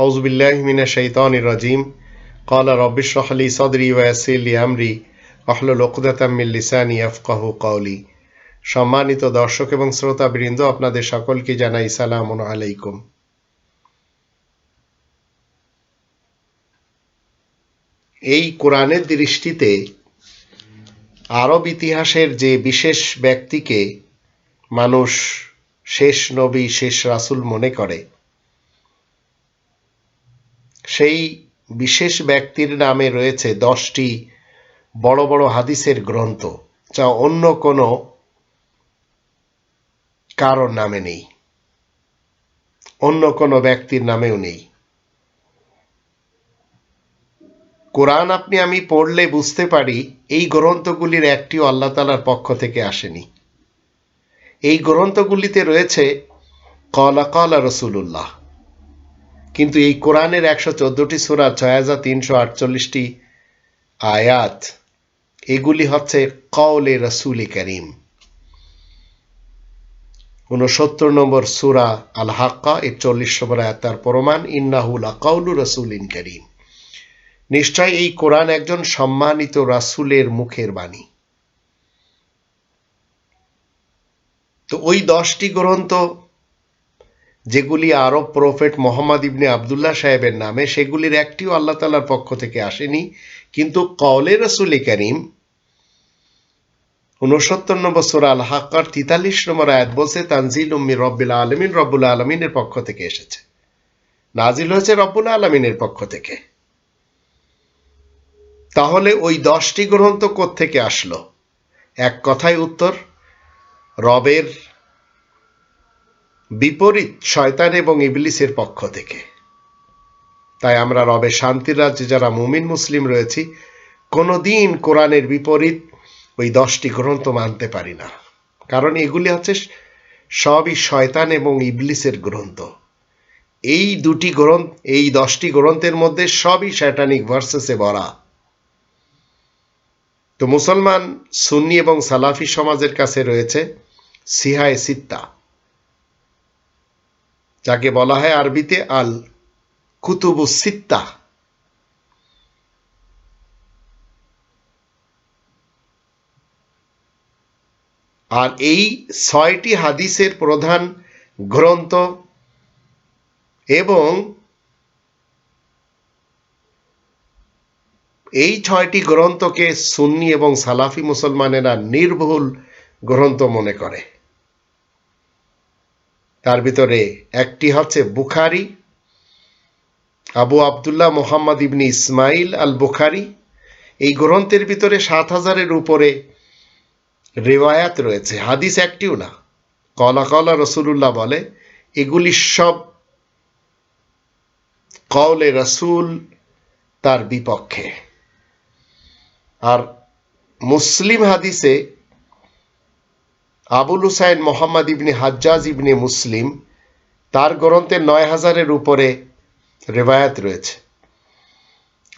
আউজবিল্লাহ মিনা আমরি। লিসানি সম্মানিত দর্শক এবং শ্রোতাবৃন্দ, আপনাদের সকলকে জানাই সালাম আলাইকুম। এই কোরআনের দৃষ্টিতে আরব ইতিহাসের যে বিশেষ ব্যক্তিকে মানুষ শেষ নবী, শেষ রাসুল মনে করে সেই বিশেষ ব্যক্তির নামে রয়েছে দশটি বড় বড় হাদিসের গ্রন্থ, যা অন্য কোনো কারোর নামে নেই। অন্য কোনো ব্যক্তির নামেও নেই। কোরআন আপনি আমি পড়লে বুঝতে পারি, এই গ্রন্থগুলির একটিও আল্লাহ তালার পক্ষ থেকে আসেনি। এই গ্রন্থগুলিতে রয়েছে, কলা কলা রসুল্লাহ কিন্তু এই কোরআনের একশো চোদ্দটি সুরা, ছয় হাজার তিনশো আটচল্লিশটি আয়াত, এগুলি হচ্ছে কওলে রসুল করিম। উনসত্তর নম্বর সুরা আল হাক্কা এর চল্লিশ নম্বর আয়াত, তার প্রমাণ ইন্নাহুলা কৌলু রসুল ইন করিম। নিশ্চয় এই কোরআন একজন সম্মানিত রাসুলের মুখের বাণী। তো ওই দশটি গ্রন্থ যেগুলি আরব প্রফেট মোহাম্মদ ইবনে আবদুল্লাহ সাহেবের নামে, সেগুলির একটিও আল্লাহ তালার পক্ষ থেকে আসেনি। কিন্তু কওলে রসুল করিম উনসত্তর নম্বর সোরা আল হাক্কার তিতাল্লিশ নম্বর আয়াত বলছে তানজিল উম্মি রব্বুল আলমিন, রব্বুল আলমিনের পক্ষ থেকে এসেছে। নাজিল হয়েছে রব্বুল আলমিনের পক্ষ থেকে। তাহলে ওই দশটি গ্রন্থ থেকে আসলো? এক কথায় উত্তর, রবের বিপরীত শয়তান এবং ইবলিসের পক্ষ থেকে। তাই আমরা রবে শান্তির রাজ্যে যারা মুমিন মুসলিম রয়েছি, কোনোদিন কোরআনের বিপরীত ওই দশটি গ্রন্থ মানতে পারি না। কারণ এগুলি হচ্ছে সবই শয়তান এবং ইবলিসের গ্রন্থ। এই দুটি গ্রন্থ, এই দশটি গ্রন্থের মধ্যে সবই শয়তানিক ভার্সেসে ভরা। তো মুসলমান সুন্নি এবং সালাফি সমাজের কাছে রয়েছে সিহায় সিত্তা। যাকে বলা হয় আরবিতে আল কুতুবু সিত্তা। আর এই ছয়টি হাদিসের প্রধান গ্রন্থ এবং এই ছয়টি গ্রন্থকে সুন্নি এবং সালাফি মুসলমানেরা নির্ভুল গ্রন্থ মনে করে। তার ভিতরে একটি হচ্ছে বুখারি, আবু আবদুল্লাহ মোহাম্মদ ইবনি ইসমাইল আল বুখারি এই গ্রন্থের ভিতরে সাত হাজারের উপরে রেওয়ায়াত রয়েছে, হাদিস একটিও না। কলা কলা রসুল্লাহ বলে, এগুলি সব কওলে রসুল তার বিপক্ষে। আর মুসলিম হাদিসে আবুল হুসাইন মোহাম্মদ ইবনে হাজ্জাজ ইবনে মুসলিম, তার গ্রন্থে নয় হাজারের উপরে রেবায়াত রয়েছে।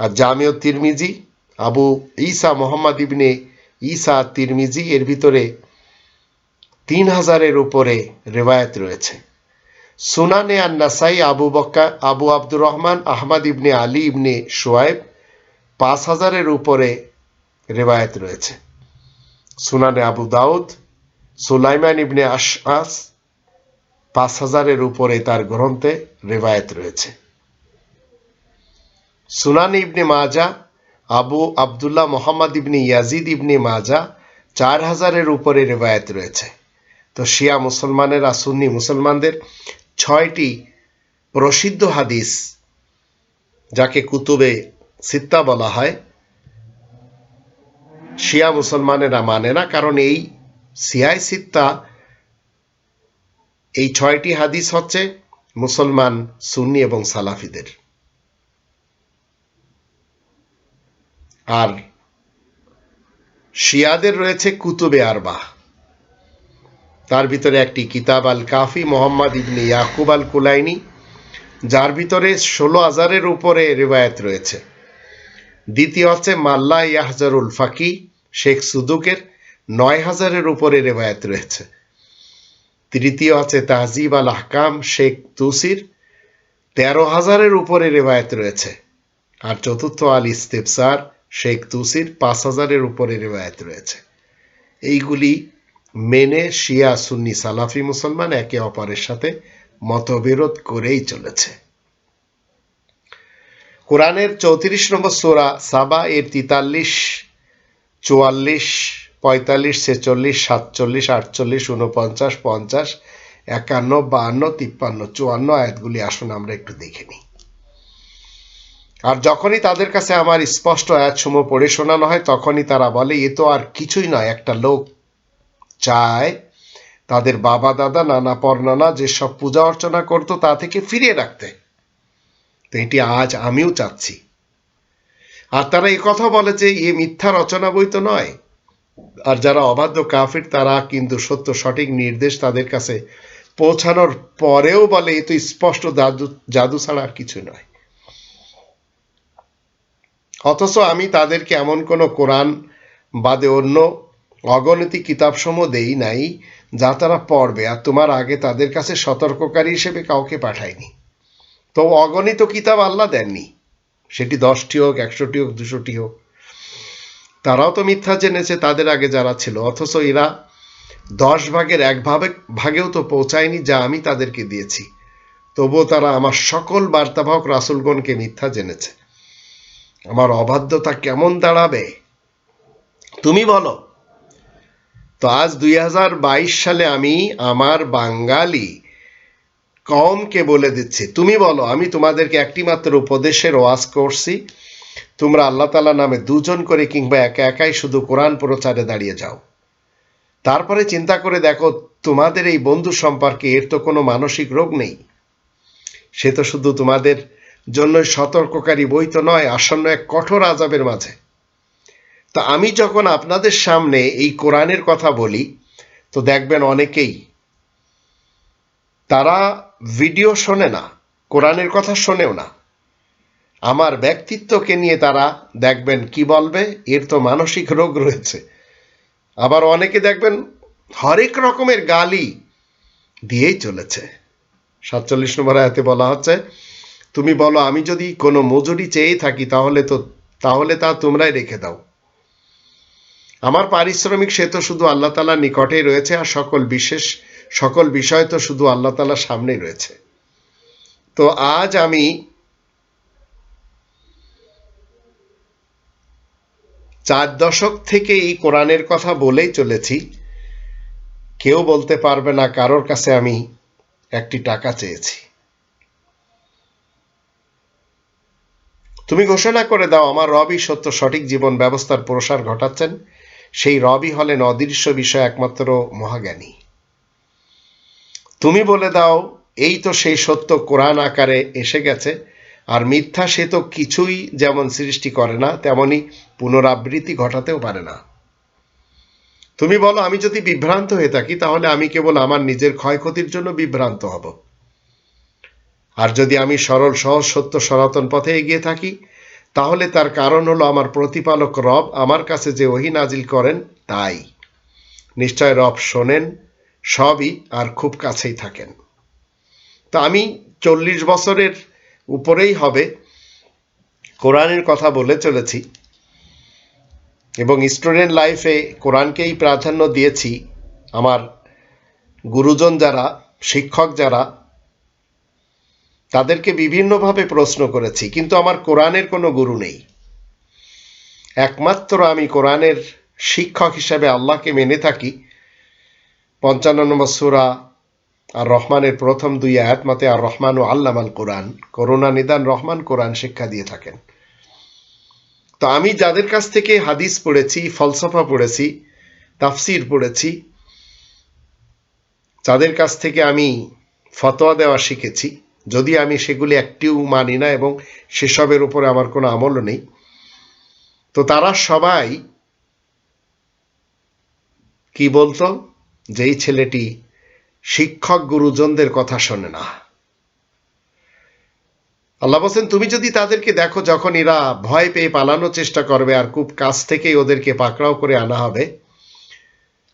আর জামিও তিরমিজি, আবু ঈসা মোহাম্মদ ইবনে ঈসা তিরমিজি, এর ভিতরে তিন হাজারের উপরে রেবায়াত রয়েছে। সুনানে আর নাসাই আবু বক্কা, আবু আব্দুর রহমান, আহমদ ইবনে আলী ইবনে সোয়েব পাঁচ হাজারের উপরে রেবায়ত রয়েছে। সুনানে আবু দাউদ সুলাইমান ইবনে আশ আস পাঁচ হাজারের উপরে তার গ্রন্থে রেবায়ত রয়েছে। Sunan ibn Majah, Abu Abdullah Muhammad ibn Yazid ibn Majah চার হাজারের উপরে রেবায়ত রয়েছে। তো শিয়া মুসলমানেরা, সুন্নি মুসলমানদের ছয়টি প্রসিদ্ধ হাদিস যাকে কুতুবে সিত্তা বলা হয়, শিয়া মুসলমানেরা মানে না, কারণ এই সিয়াই সিত্তা এই ছয়টি হাদিস হচ্ছে মুসলমান, সুন্নি এবং সালাফিদের। আর শিয়াদের রয়েছে কুতুবে আরবা। তার ভিতরে একটি কিতাব আল কাফি মোহাম্মদ ইবনে ইয়াকুব আল কুলাইনি যার ভিতরে ষোলো হাজারের উপরে রেবায়ত রয়েছে। দ্বিতীয় হচ্ছে মাল্লা ইয়াহজারুল ফাকি, শেখ সুদুকের নয় হাজারের উপরে রেবায়াত রয়েছে। তৃতীয় আছে তাহজিব আল আহকাম, শেখ তুসির। তেরো হাজারের উপরে রেবায়ত রয়েছে। আর চতুর্থ আল ইস্তেফসার, শেখ তুসির পাঁচ হাজারের উপরে রেবায়ত রয়েছে। এইগুলি মেনে শিয়া সুন্নি সালাফি মুসলমান একে অপরের সাথে মতবিরোধ করেই চলেছে। কোরআনের চৌত্রিশ নম্বর সোরা সাবা এর তিতাল্লিশ, চুয়াল্লিশ পঁয়তাল্লিশ, ছেচল্লিশ, সাতচল্লিশ, আটচল্লিশ উনপঞ্চাশ পঞ্চাশ, একান্ন, বাহান্ন, তিপ্পান্ন, চুয়ান্ন আয়াতগুলি আসুন আমরা একটু দেখে নিই। আর যখনই তাদের কাছে আমার স্পষ্ট আয়াতসমূহ পড়ে শোনানো হয়, তখনই তারা বলে, এ তো আর কিছুই নয়, একটা লোক চায় তাদের বাবা, দাদা, নানা পরনানা যেসব পূজা অর্চনা করতো তা থেকে ফিরিয়ে রাখতে। তো এটি আজ আমিও চাচ্ছি। আর তারা কথা বলে যে, এ মিথ্যা রচনা বই তো নয় আর যারা অবাধ্য কাফির, তারা কিন্তু সত্য, সঠিক নির্দেশ তাদের কাছে পৌঁছানোর পরেও বলে, এ তো স্পষ্ট জাদু জাদু ছাড়া আর কিছু নয়। অথচ আমি তাদেরকে এমন কোনো কোরআন বাদে অন্য অগণিত কিতাবসমূহ দেই নাই, যা তারা পড়বে, আর তোমার আগে তাদের কাছে সতর্ককারী হিসেবে কাউকে পাঠায়নি। তো অগণিত কিতাব আল্লাহ দেননি। সেটি দশটি হোক, একশোটি হোক, দুশোটি হোক তারাও তো মিথ্যা জেনেছে তাদের আগে যারা ছিল, অথচ এরা দশ ভাগের এক ভাবে, ভাগেও তো পৌঁছায়নি যা আমি তাদেরকে দিয়েছি। তবুও তারা আমার সকল বার্তাবাহক রাসুলগণকে মিথ্যা জেনেছে। আমার অবাধ্যতা কেমন দাঁড়াবে? তুমি বলো। তো আজ দুই হাজার বাইশ সালে আমি আমার বাঙালি কমকে বলে দিচ্ছি। তুমি বলো, আমি তোমাদেরকে একটি মাত্র উপদেশের ওয়াজ করছি। তোমরা আল্লাহ তালা নামে দুজন করে কিংবা একা একাই শুধু কোরআন প্রচারে দাঁড়িয়ে যাও। তারপরে চিন্তা করে দেখো, তোমাদের এই বন্ধু সম্পর্কে এর তো কোনো মানসিক রোগ নেই। সে তো শুধু তোমাদের জন্য সতর্ককারী বই তো নয়, আসন্ন এক কঠোর আজাবের মাঝে। তা আমি যখন আপনাদের সামনে এই কোরআনের কথা বলি, তো দেখবেন অনেকেই তারা ভিডিও শোনে না, কোরআনের কথা শোনেও না। আমার ব্যক্তিত্বকে নিয়ে তারা দেখবেন কি বলবে, এর তো মানসিক রোগ রয়েছে। আবার অনেকে দেখবেন হরেক রকমের গালি দিয়েই চলেছে। সাতচল্লিশ নম্বর আয়াতে বলা হচ্ছে, তুমি বলো, আমি যদি কোনো মজুরি চেয়ে থাকি, তাহলে তো, তাহলে তা তোমরাই রেখে দাও। আমার পারিশ্রমিক সে তো শুধু আল্লাহ তালার নিকটেই রয়েছে, আর সকল বিশেষ, সকল বিষয় তো শুধু আল্লাহ তালার সামনেই রয়েছে। তো আজ আমি চার দশক থেকে এই কোরআনের কথা বলেই চলেছি। কেউ বলতে পারবে না কারোর কাছে আমি একটি টাকা চেয়েছি। তুমি ঘোষণা করে দাও, আমার রবি সত্য সঠিক জীবন ব্যবস্থার প্রসার ঘটাচ্ছেন। সেই রবি হলেন অদৃশ্য বিষয় একমাত্র মহাজ্ঞানী। তুমি বলে দাও, এই তো সেই সত্য কোরআন আকারে এসে গেছে। আর মিথ্যা সে তো কিছুই যেমন সৃষ্টি করে না, তেমনি পুনরাবৃত্তি ঘটাতেও পারে না। তুমি বলো, আমি যদি বিভ্রান্ত হয়ে থাকি, তাহলে আমি কেবল আমার নিজের ক্ষয়ক্ষতির জন্য বিভ্রান্ত হব। আর যদি আমি সরল, সহজ, সত্য, সনাতন পথে এগিয়ে থাকি, তাহলে তার কারণ হলো আমার প্রতিপালক রব আমার কাছে যে ওহি নাজিল করেন, তাই। নিশ্চয় রব শোনেন, সবই আর খুব কাছেই থাকেন। তো আমি চল্লিশ বছরের উপরেই হবে। কোরআনের কথা বলে চলেছি। এবং স্টুডেন্ট লাইফে কোরআনকেই প্রাধান্য দিয়েছি আমার গুরুজন যারা, শিক্ষক যারা, তাদেরকে বিভিন্নভাবে প্রশ্ন করেছি, কিন্তু আমার কোরআনের কোনো গুরু নেই। একমাত্র আমি কোরআনের শিক্ষক হিসাবে আল্লাহকে মেনে থাকি। পঞ্চান্ন নম্বর সুরা আর রহমানের প্রথম দুই আয়াত মতে আর রহমান ও আল্লাম আল কোরআন, করুণা নিদান রহমান কোরআন শিক্ষা দিয়ে থাকেন। তো আমি যাদের কাছ থেকে হাদিস পড়েছি, ফলসফা পড়েছি, তাফসির পড়েছি, যাদের কাছ থেকে আমি ফতোয়া দেওয়া শিখেছি, যদি আমি সেগুলি একটিও মানি না এবং সেসবের উপরে আমার কোনো আমলও নেই, তো তারা সবাই কি বলতো? যেই ছেলেটি শিক্ষক গুরুজনদের কথা শোনে না। আল্লাহ বলছেন, তুমি যদি তাদেরকে দেখো যখন এরা ভয় পেয়ে পালানোর চেষ্টা করবে আর খুব কাছ থেকেই ওদেরকে পাকড়াও করে আনা হবে,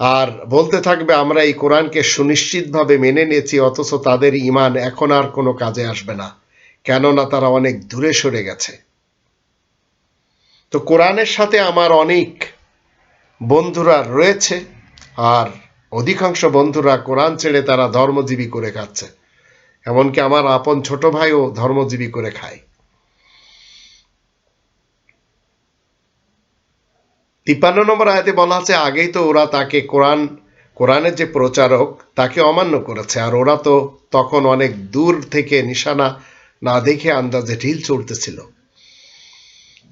আর বলতে থাকবে, আমরা এই কোরআনকে সুনিশ্চিতভাবে মেনে নিয়েছি, অথচ তাদের ইমান এখন আর কোনো কাজে আসবে না, কেননা তারা অনেক দূরে সরে গেছে। তো কোরআনের সাথে আমার অনেক বন্ধুরা রয়েছে, আর অধিকাংশ বন্ধুরা কোরআন ছেড়ে তারা ধর্মজীবী করে খাচ্ছে। এমনকি আমার আপন ছোট ভাইও ধর্মজীবী করে খায়। তিপ্পান্ন নম্বর আয়াতে বলা আছে, আগেই তো ওরা তাকে কোরআন, কোরআনের যে প্রচারক, তাকে অমান্য করেছে। আর ওরা তো তখন অনেক দূর থেকে নিশানা না দেখে আন্দাজে ঢিল চড়তেছিল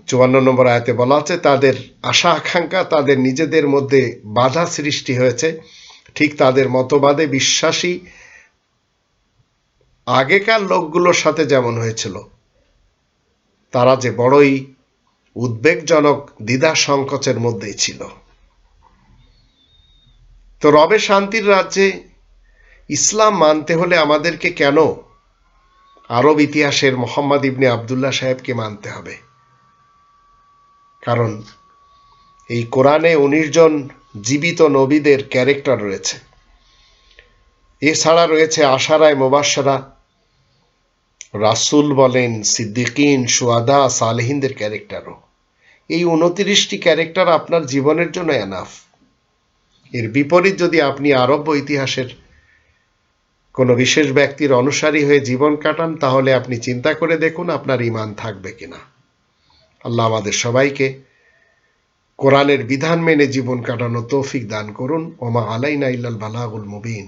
চুয়ান্ন নম্বর আয়াতে বলা আছে, তাদের আশা আকাঙ্ক্ষা তাদের নিজেদের মধ্যে বাধা সৃষ্টি হয়েছে। ঠিক তাদের মতবাদে বিশ্বাসী আগেকার লোকগুলোর সাথে যেমন হয়েছিল, তারা যে বড়ই উদ্বেগজনক, দ্বিধা সংকোচের মধ্যেই ছিল। তো রবে শান্তির রাজ্যে ইসলাম মানতে হলে আমাদেরকে কেন আরব ইতিহাসের মোহাম্মদ ইবনে আবদুল্লাহ সাহেবকে মানতে হবে? কারণ এই কোরআনে উনিশ জন জীবিত নবীদের ক্যারেক্টার রয়েছে। এছাড়া রয়েছে আশারায় মোবাসারা রাসুল বলেন, সিদ্দিকিন, সুয়াদা, সালেহিনদের ক্যারেক্টারও এই উনত্রিশটি ক্যারেক্টার আপনার জীবনের জন্য এনাফ এর বিপরীত যদি আপনি আরব ইতিহাসের কোনো বিশেষ ব্যক্তির অনুসারী হয়ে জীবন কাটান, তাহলে আপনি চিন্তা করে দেখুন আপনার ইমান থাকবে কিনা। আল্লাহ আমাদের সবাইকে কোরআনের বিধান মেনে জীবন কাটানো তৌফিক দান করুন। ওমা আলাইনা ইল্লাল বালাগুল মুবিন।